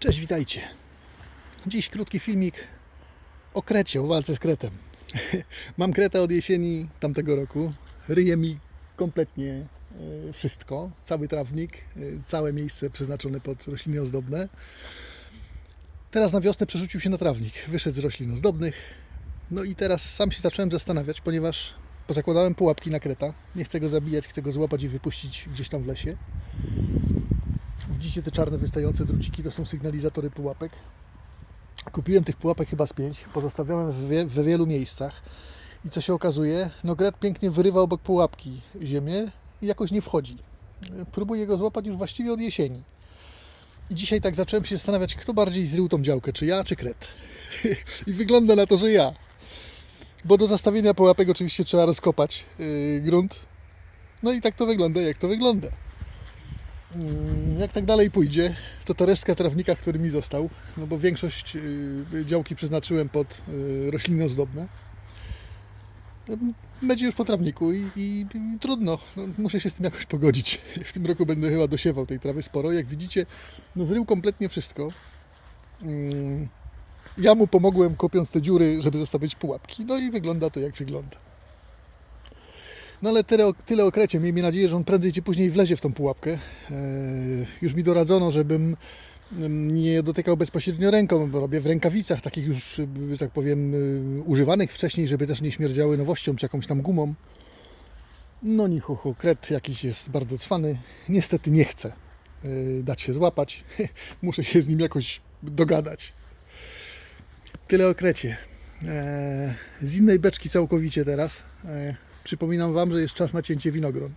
Cześć, witajcie. Dziś krótki filmik o krecie, o walce z kretem. Mam kretę od jesieni tamtego roku. Ryje mi kompletnie e, wszystko, cały trawnik, e, całe miejsce przeznaczone pod rośliny ozdobne. Teraz na wiosnę przerzucił się na trawnik. Wyszedł z roślin ozdobnych. No i teraz sam się zacząłem zastanawiać, ponieważ pozakładałem pułapki na kreta. Nie chcę go zabijać, chcę go złapać i wypuścić gdzieś tam w lesie. Widzicie te czarne wystające druciki, to są sygnalizatory pułapek. Kupiłem tych pułapek chyba z pięć, pozostawiałem we wielu miejscach. I co się okazuje? No Gret pięknie wyrywa obok pułapki ziemię i jakoś nie wchodzi. Próbuję go złapać już właściwie od jesieni. I dzisiaj tak zacząłem się zastanawiać, kto bardziej zrył tą działkę, czy ja, czy Kret. I wygląda na to, że ja. Bo do zastawienia pułapek oczywiście trzeba rozkopać yy, grunt. No i tak to wygląda, jak to wygląda. Mm, Jak tak dalej pójdzie, to to resztka trawnika, który mi został, no bo większość y, działki przeznaczyłem pod y, rośliny ozdobne, ym, będzie już po trawniku i, i, i trudno, no, muszę się z tym jakoś pogodzić. W tym roku będę chyba dosiewał tej trawy sporo. Jak widzicie, no zrył kompletnie wszystko. Ym, Ja mu pomogłem kopiąc te dziury, żeby zostawić pułapki. No i wygląda to jak wygląda. No ale tyle, tyle o krecie. Miejmy nadzieję, że on prędzej czy później wlezie w tą pułapkę. Eee, już mi doradzono, żebym em, nie dotykał bezpośrednio ręką, bo robię w rękawicach, takich już, że tak powiem, y, używanych wcześniej, żeby też nie śmierdziały nowością czy jakąś tam gumą. No ni hu, hu, kret jakiś jest bardzo cwany. Niestety nie chce dać się złapać. Muszę się z nim jakoś dogadać. Tyle o krecie. Z innej beczki całkowicie teraz. Przypominam Wam, że jest czas na cięcie winogron.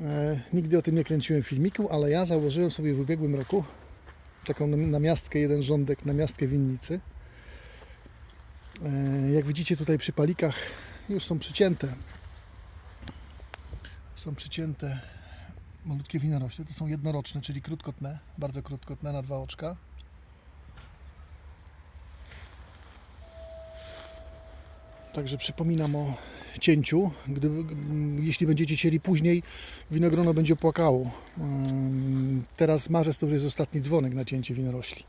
E, nigdy o tym nie kręciłem filmiku, ale ja założyłem sobie w ubiegłym roku taką nam- namiastkę, jeden rządek, namiastkę winnicy. E, jak widzicie tutaj przy palikach już są przycięte. Są przycięte malutkie winorośle. To są jednoroczne, czyli krótkotne, bardzo krótkotne na dwa oczka. Także przypominam o cięciu. Gdy, jeśli będziecie cieli później, winogrono będzie płakało. Ym, Teraz marzec to już jest ostatni dzwonek na cięcie winorośli.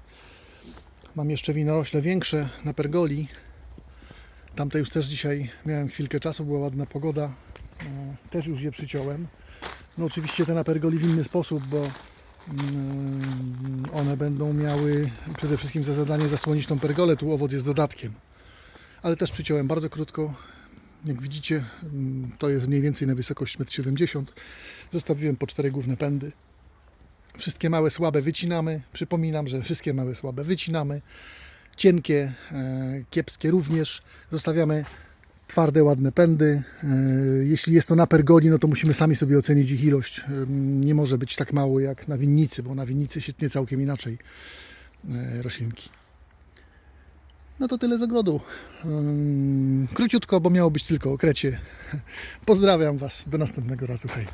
Mam jeszcze winorośle większe na pergoli. Tamte już też dzisiaj miałem chwilkę czasu, była ładna pogoda. Yy, Też już je przyciąłem. No oczywiście te na pergoli w inny sposób, bo one będą miały przede wszystkim za zadanie zasłonić tą pergolę. Tu owoc jest dodatkiem ale też przyciąłem bardzo krótko. Jak widzicie, mm, to jest mniej więcej na wysokość 1,70 m. Zostawiłem po cztery główne pędy. Wszystkie małe, słabe wycinamy. Przypominam, że wszystkie małe, słabe wycinamy. Cienkie, e, kiepskie również. Zostawiamy twarde, ładne pędy. E, Jeśli jest to na pergoli, no to musimy sami sobie ocenić ich ilość. E, Nie może być tak mało jak na winnicy, bo na winnicy się tnie całkiem inaczej roślinki. No to tyle z ogrodu. Króciutko, bo miało być tylko o krecie. Pozdrawiam Was. Do następnego razu. Hej.